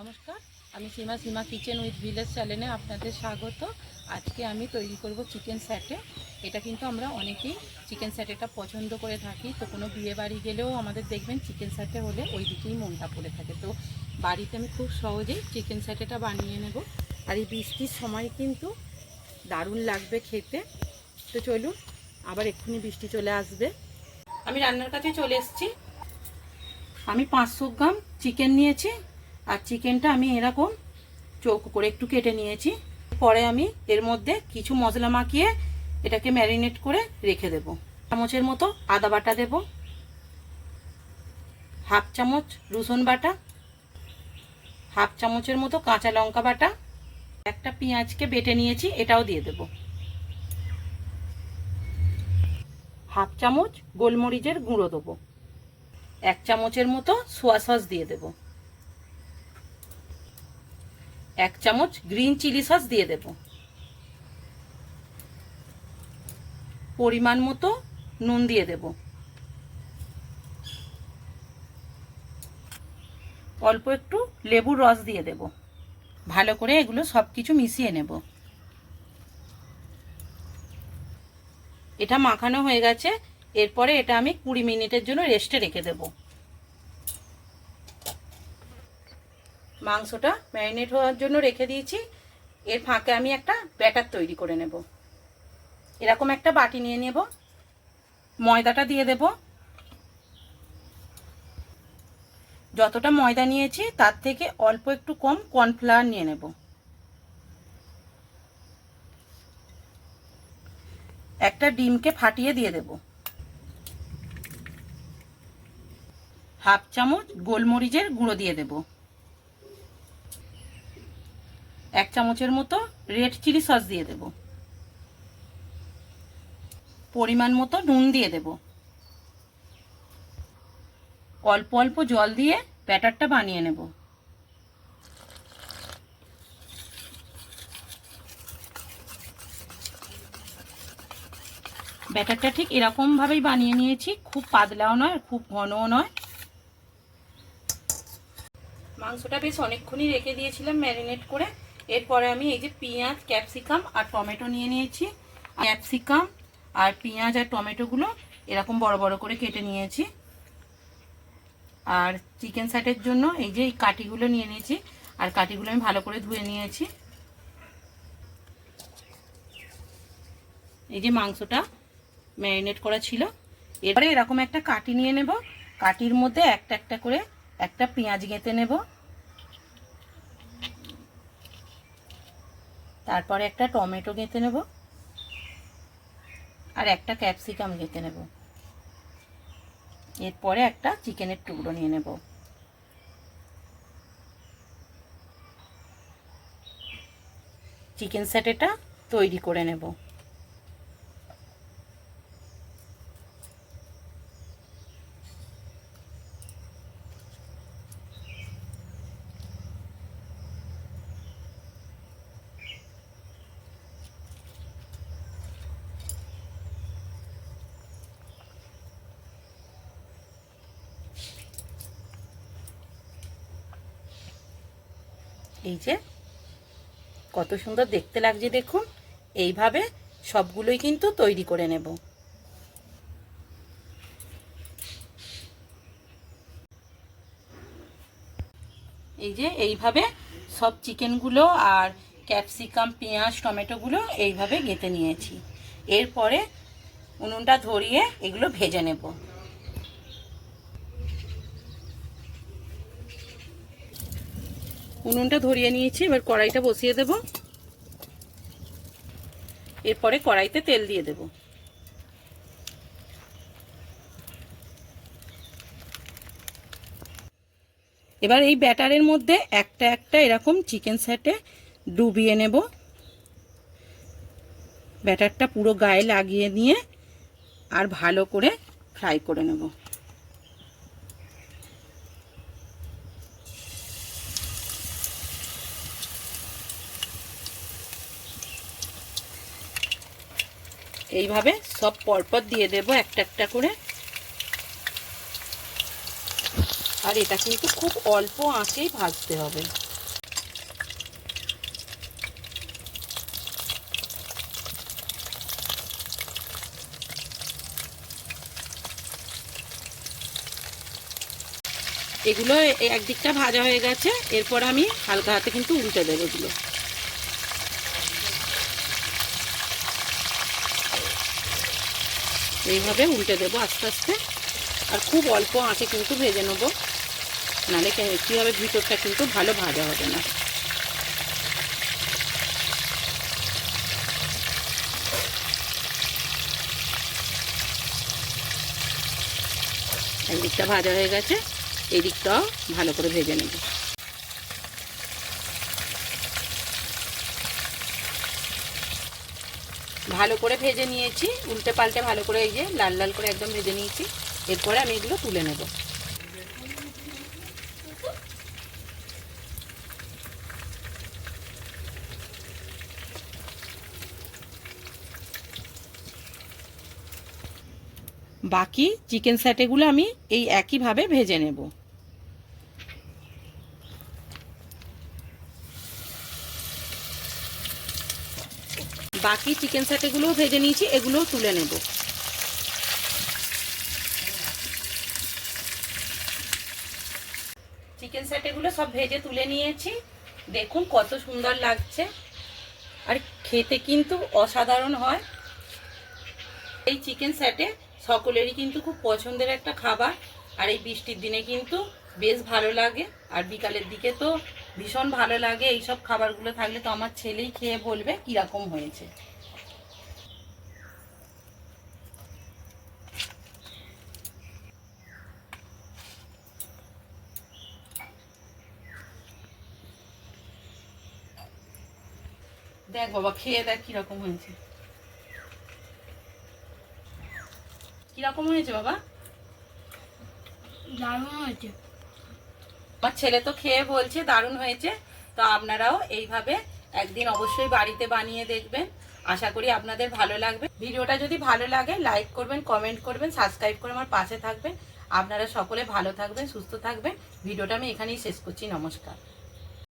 নমস্কার, আমি Seema Seema kitchen with village চ্যানেলে আপনাদের স্বাগত। আজকে আমি তৈরি করব চিকেন স্যাটে এটা কিন্তু আমরা অনেকেই চিকেন স্যাটেটা পছন্দ করে থাকি, তো কোনো বিয়ে বাড়ি গেলেও আমাদের দেখবেন চিকেন স্যাটে হলে ওই দিকেই মনটা পড়ে থাকে। তো বাড়িতে আমি খুব সহজেই চিকেন স্যাটেটা বানিয়ে নেব। আর এই বৃষ্টির সময় কিন্তু দারুণ লাগবে খেতে। তো চলুন, আবার এক্ষুনি বৃষ্টি চলে আসবে। আমি রান্নার কাছে চলে এসেছি। আমি পাঁচশো গ্রাম চিকেন নিয়েছি। আর চিকেনটা আমি এরকম চৌকো করে একটু কেটে নিয়েছি। পরে আমি এর মধ্যে কিছু মশলা মাখিয়ে এটাকে ম্যারিনেট করে রেখে দেব। চামচের মতো আদা বাটা দেব। হাফ চামচ রসুন বাটা। হাফ চামচের মতো কাঁচা লঙ্কা বাটা। একটা পেঁয়াজকে বেটে নিয়েছি, এটাও দিয়ে দেব। হাফ চামচ গোলমরিচের গুঁড়ো দেবো। এক চামচের মতো সোয়া সস দিয়ে দেব। এক চামচ গ্রিন চিলি সস দিয়ে দেব। পরিমাণ মতো নুন দিয়ে দেব। অল্প একটু লেবুর রস দিয়ে দেব। ভালো করে এগুলো সব কিছু মিশিয়ে নেব। এটা মাখানো হয়ে গেছে। এরপরে এটা আমি কুড়ি মিনিটের জন্য রেস্টে রেখে দেব। মাংসটা ম্যারিনেট হওয়ার জন্য রেখে দিয়েছি। এর ফাঁকে আমি একটা ব্যাটার তৈরি করে নেব। এরকম একটা বাটি নিয়ে নেব। ময়দাটা দিয়ে দেব। যতটা ময়দা নিয়েছি, তার থেকে অল্প একটু কম কর্নফ্লাওয়ার নিয়ে নেব। একটা ডিমকে ফাটিয়ে দিয়ে দেবো। হাফ চামচ গোলমরিচের গুঁড়ো দিয়ে দেব। এক চামচের মতো রেড চিলি সস দিয়ে দেব। পরিমাণ মতো নুন দিয়ে দেব। অল্প অল্প জল দিয়ে ব্যাটারটা বানিয়ে নেব। ব্যাটারটা ঠিক এরকমভাবেই বানিয়ে নিয়েছি, খুব পাতলাও নয় খুব ঘনও নয়। মাংসটা বেশ অনেকক্ষণই রেখে দিয়েছিলাম ম্যারিনেট করে। এরপরে আমি এই যে পেঁয়াজ, ক্যাপসিকাম আর টমেটো নিয়ে নিয়েছি। ক্যাপসিকাম আর পেঁয়াজ আর টমেটোগুলো এরকম বড় বড় করে কেটে নিয়েছি। আর চিকেন স্যাটের জন্য এই যে এই কাটিগুলো নিয়ে নিয়েছি। আর কাটিগুলো আমি ভালো করে ধুয়ে নিয়েছি। এই যে মাংসটা ম্যারিনেট করা ছিল। এবারে এরকম একটা কাটি নিয়ে নেব। কাটির মধ্যে একটা একটা করে একটা পেঁয়াজ গেঁথে নেব। তারপরে একটা টমেটো গেঁথে নেব। আর একটা ক্যাপসিকাম গেঁথে নেব। এরপরে একটা চিকেনের টুকরো নিয়ে নেব। চিকেন স্যাটেটা তৈরি করে নেব। এই যে, কত সুন্দর দেখতে লাগছে দেখুন। এইভাবে সবগুলোই কিন্তু তৈরি করে নেব। এই যে, এইভাবে সব চিকেনগুলো আর ক্যাপসিকাম, পেঁয়াজ, টমেটোগুলো এইভাবে গেঁথে নিয়েছি। এরপরে উনুনটা ধরিয়ে এগুলো ভেজে নেব। উনুনটা ধরিয়ে নিয়েছি, এবার কড়াইটা বসিয়ে দেব। এরপরে কড়াইতে তেল দিয়ে দেব। এবার এই ব্যাটারের মধ্যে একটা একটা এরকম চিকেন স্যাটে ডুবিয়ে নেব। ব্যাটারটা পুরো গায়ে লাগিয়ে নিয়ে আর ভালো করে ফ্রাই করে নেব। এইভাবে সব পরপর দিয়ে দেব একটা একটা করে। আর এটা কিন্তু খুব অল্প আঁচেই ভাজতে হবে। এগুলো একদিকটা ভাজা হয়ে গেছে, এরপর আমি হালকা হাতে কিন্তু উল্টে দেবো এগুলো। এইভাবে উল্টে দেবো আস্তে আস্তে। আর খুব অল্প আঁচে কিন্তু ভেজে নেব। নাহলে কে- কী হবে ভিতরটা কিন্তু ভালো ভাজা হবে না। একদিকটা ভাজা হয়ে গেছে এই দিকটাও ভালো করে ভেজে নেব। ভালো করে ভেজে নিয়েছি, উল্টে পাল্টে ভালো করে এই যে লাল লাল করে একদম ভেজে নিয়েছি। এরপরে আমি এগুলো তুলে নেব। বাকি চিকেন স্যাটেগুলো আমি এই একইভাবে ভেজে নেব। বাকি চিকেন স্যাটেগুলোও ভেজে নিয়েছি, এগুলোও তুলে নেব। চিকেন স্যাটেগুলো সব ভেজে তুলে নিয়েছি। দেখুন কত সুন্দর লাগছে। আর খেতে কিন্তু অসাধারণ হয়। এই চিকেন স্যাটে সকলেরই কিন্তু খুব পছন্দের একটা খাবার। আর এই বৃষ্টির দিনে কিন্তু বেশ ভালো লাগে। আর বিকালের দিকে তো ভীষণ ভালো লাগে এই সব খাবারগুলো থাকলে তো আমার ছেলেই খেয়ে বলবে কীরকম হয়েছে। দেখ বাবা, খেয়ে দেখ কীরকম হয়েছে। কীরকম হয়েছে বাবা? দারুণ হয়েছে। আমার ছেলে তো খেয়ে বলছে, দারুণ হয়েছে। তো আপনারাও এইভাবে একদিন অবশ্যই বাড়িতে বানিয়ে দেখবেন। আশা করি আপনাদের ভালো লাগবে। ভিডিওটা যদি ভালো লাগে লাইক করবেন কমেন্ট করবেন সাবস্ক্রাইব করে আমার পাশে থাকবেন। আপনারা সকলে ভালো থাকবেন, সুস্থ থাকবেন। ভিডিওটা আমি এখানেই শেষ করছি। নমস্কার।